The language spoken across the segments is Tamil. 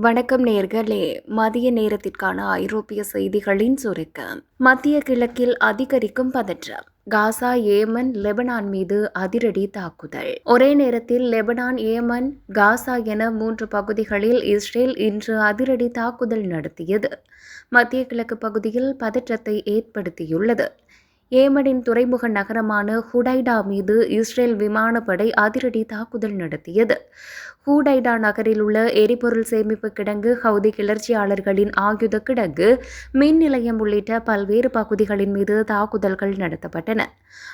வணக்கம் நேர்களே. மதிய நேரத்திற்கான ஐரோப்பிய செய்திகளின் சுருக்கம். மத்திய கிழக்கில் அதிகரிக்கும் பதற்றம். காசா ஏமன் லெபனான் மீது அதிரடி தாக்குதல். ஒரே நேரத்தில் லெபனான் ஏமன் காசா என மூன்று பகுதிகளில் இஸ்ரேல் இன்று அதிரடி தாக்குதல் நடத்தியது. மத்திய கிழக்கு பகுதியில் பதற்றத்தை ஏற்படுத்தியுள்ளது. ஏமனின் துறைமுக நகரமான ஹுடைடா மீது இஸ்ரேல் விமானப்படை அதிரடி தாக்குதல் நடத்தியது. ஹூடைடா நகரில் உள்ள எரிபொருள் சேமிப்பு கிடங்கு ஹவுதி கிளர்ச்சியாளர்களின் ஆயுத கிடங்கு மின் நிலையம் உள்ளிட்ட பல்வேறு பகுதிகளின் மீது தாக்குதல்கள் நடத்தப்பட்டன.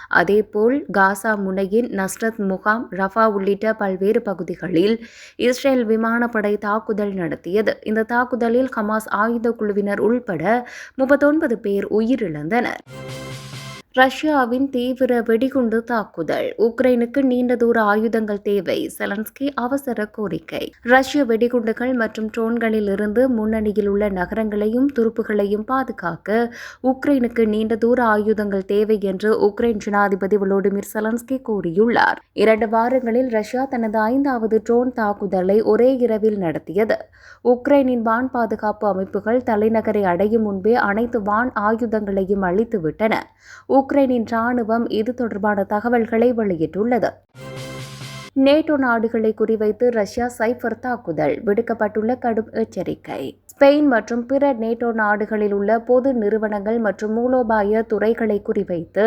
அதேபோல் காசா முனையின் நஸ்ரத் முகாம் ரஃபா உள்ளிட்ட பல்வேறு பகுதிகளில் இஸ்ரேல் விமானப்படை தாக்குதல் நடத்தியது. இந்த தாக்குதலில் ஹமாஸ் ஆயுத குழுவினர் உள்பட முப்பத்தொன்பது பேர் உயிரிழந்தனர். ரஷ்யாவின் தீவிர வெடிகுண்டு தாக்குதல். உக்ரைனுக்கு நீண்ட தூர ஆயுதங்கள் தேவை செலன்ஸ்கி அவசர கோரிக்கை. ரஷ்ய வெடிகுண்டுகள் மற்றும் ட்ரோன்களில் இருந்து முன்னணியில் உள்ள நகரங்களையும் துருப்புகளையும் பாதுகாக்க உக்ரைனுக்கு நீண்ட தூர ஆயுதங்கள் தேவை என்று உக்ரைன் ஜனாதிபதி வலோடிமிர் செலன்ஸ்கி கூறியுள்ளார். இரண்டு வாரங்களில் ரஷ்யா தனது ஐந்தாவது ட்ரோன் தாக்குதலை ஒரே இரவில் நடத்தியது. உக்ரைனின் வான் பாதுகாப்பு அமைப்புகள் தலைநகரை அடையும் முன்பே அனைத்து வான் ஆயுதங்களையும் அழித்துவிட்டன. உக்ரைனின் ராணுவம் இது தொடர்பான தகவல்களை வெளியிட்டுள்ளது. நேட்டோ நாடுகளை குறிவைத்து ரஷ்யா சைபர் தாக்குதல் விடுக்கப்பட்டுள்ள கடும் எச்சரிக்கை. ஸ்பெயின் மற்றும் பிற நேட்டோ நாடுகளில் உள்ள பொது நிறுவனங்கள் மற்றும் மூலோபாய துறைகளை குறிவைத்து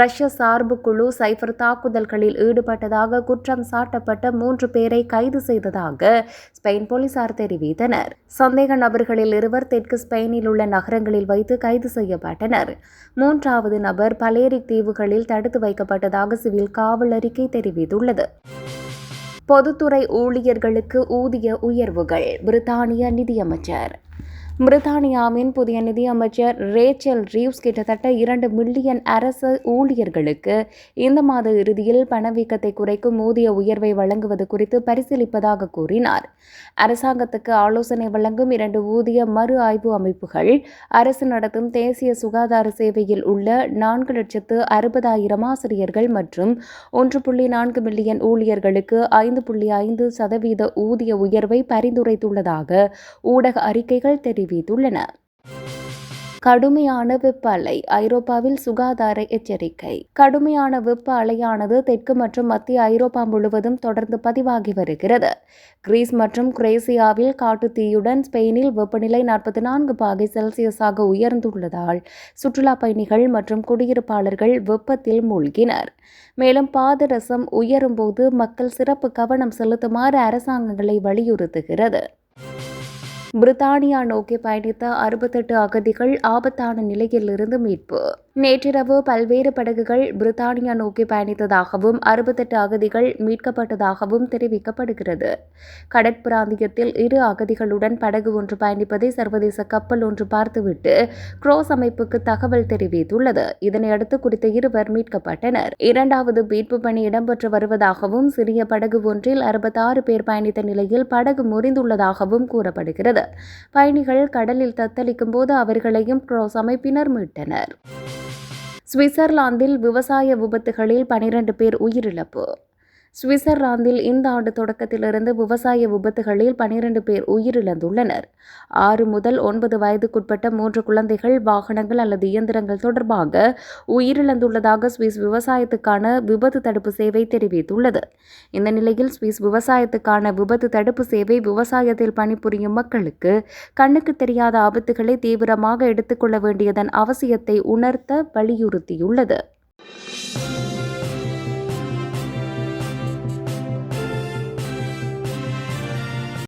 ரஷ்ய சார்பு குழு சைபர் தாக்குதல்களில் ஈடுபட்டதாக குற்றம் சாட்டப்பட்ட மூன்று பேரை கைது செய்ததாக ஸ்பெயின் போலீசார் தெரிவித்தனர். சந்தேக நபர்களில் இருவர் தெற்கு ஸ்பெயினில் உள்ள நகரங்களில் வைத்து கைது செய்யப்பட்டனர். மூன்றாவது நபர் பலேரிக் தீவுகளில் தடுத்து வைக்கப்பட்டதாக சிவில் காவல் அறிக்கை தெரிவித்துள்ளது. பொதுத்துறை ஊழியர்களுக்கு ஊதிய உயர்வுகள் பிரித்தானிய நிதியமைச்சர். பிரித்தானியாவின் புதிய நிதியமைச்சர் ரேச்சல் ரீவ்ஸ் கிட்டத்தட்ட இரண்டு மில்லியன் அரசு ஊழியர்களுக்கு இந்த மாத இறுதியில் பணவீக்கத்தை குறைக்கும் ஊதிய உயர்வை வழங்குவது குறித்து பரிசீலிப்பதாக கூறினார். அரசாங்கத்துக்கு ஆலோசனை வழங்கும் இரண்டு ஊதிய மறு ஆய்வு அமைப்புகள் அரசு நடத்தும் தேசிய சுகாதார சேவையில் உள்ள நான்கு லட்சத்து அறுபதாயிரம் ஆசிரியர்கள் மற்றும் ஒன்று புள்ளி நான்கு மில்லியன் ஊழியர்களுக்கு ஐந்து புள்ளி ஐந்து சதவீத ஊதிய உயர்வை பரிந்துரைத்துள்ளதாக ஊடக அறிக்கைகள் தெரிவித்தன. தெரிவித்துள்ளன. கடுமையான வெப்ப அலை ஐரோப்பாவில் சுகாதார எச்சரிக்கை. கடுமையான வெப்ப அலையானது தெற்கு மற்றும் மத்திய ஐரோப்பா முழுவதும் தொடர்ந்து பதிவாகி வருகிறது. கிரீஸ் மற்றும் குரேசியாவில் காட்டுத்தீயுடன் ஸ்பெயினில் வெப்பநிலை நாற்பத்தி நான்கு பாகை செல்சியஸாக உயர்ந்துள்ளதால் சுற்றுலா பயணிகள் மற்றும் குடியிருப்பாளர்கள் வெப்பத்தில் மூழ்கினர். மேலும் பாதரசம் உயரும்போது மக்கள் சிறப்பு கவனம் செலுத்துமாறு அரசாங்கங்களை வலியுறுத்துகிறது. பிரித்தானியா நோக்கி பயணித்த அறுபத்தெட்டு அகதிகள் ஆபத்தான நிலையிலிருந்து மீட்பு. நேற்றிரவு பல்வேறு படகுகள் பிரித்தானியா நோக்கி பயணித்ததாகவும் அறுபத்தெட்டு அகதிகள் மீட்கப்பட்டதாகவும் தெரிவிக்கப்படுகிறது. கடற்பிராந்தியத்தில் இரு அகதிகளுடன் படகு ஒன்று பயணிப்பதை சர்வதேச கப்பல் ஒன்று பார்த்துவிட்டு குரோஸ் அமைப்புக்கு தகவல் தெரிவித்துள்ளது. இதனையடுத்து குறித்த இருவர் மீட்கப்பட்டனர். இரண்டாவது மீட்பு பணி இடம்பெற்று வருவதாகவும் சிறிய படகு ஒன்றில் அறுபத்தாறு பேர் பயணித்த நிலையில் படகு முறிந்துள்ளதாகவும் கூறப்படுகிறது. பயணிகள் கடலில் தத்தளிக்கும் போது அவர்களையும் குரோஸ் அமைப்பினர் மீட்டனர். சுவிட்சர்லாந்தில் விவசாய விபத்துகளில் பனிரெண்டு பேர் உயிரிழப்பு. சுவிட்சர்லாந்தில் இந்த ஆண்டு தொடக்கத்திலிருந்து விவசாய விபத்துகளில் பனிரெண்டு பேர் உயிரிழந்துள்ளனர். ஆறு முதல் ஒன்பது வயதுக்குட்பட்ட மூன்று குழந்தைகள் வாகனங்கள் அல்லது இயந்திரங்கள் தொடர்பாக உயிரிழந்துள்ளதாக சுவிஸ் விவசாயத்துக்கான விபத்து தடுப்பு சேவை தெரிவித்துள்ளது. இந்த நிலையில் சுவிஸ் விவசாயத்துக்கான விபத்து தடுப்பு சேவை விவசாயத்தில் பணிபுரியும் மக்களுக்கு கண்ணுக்கு தெரியாத ஆபத்துகளை தீவிரமாக எடுத்துக்கொள்ள வேண்டியதன் அவசியத்தை உணர்த்த வலியுறுத்தியுள்ளது.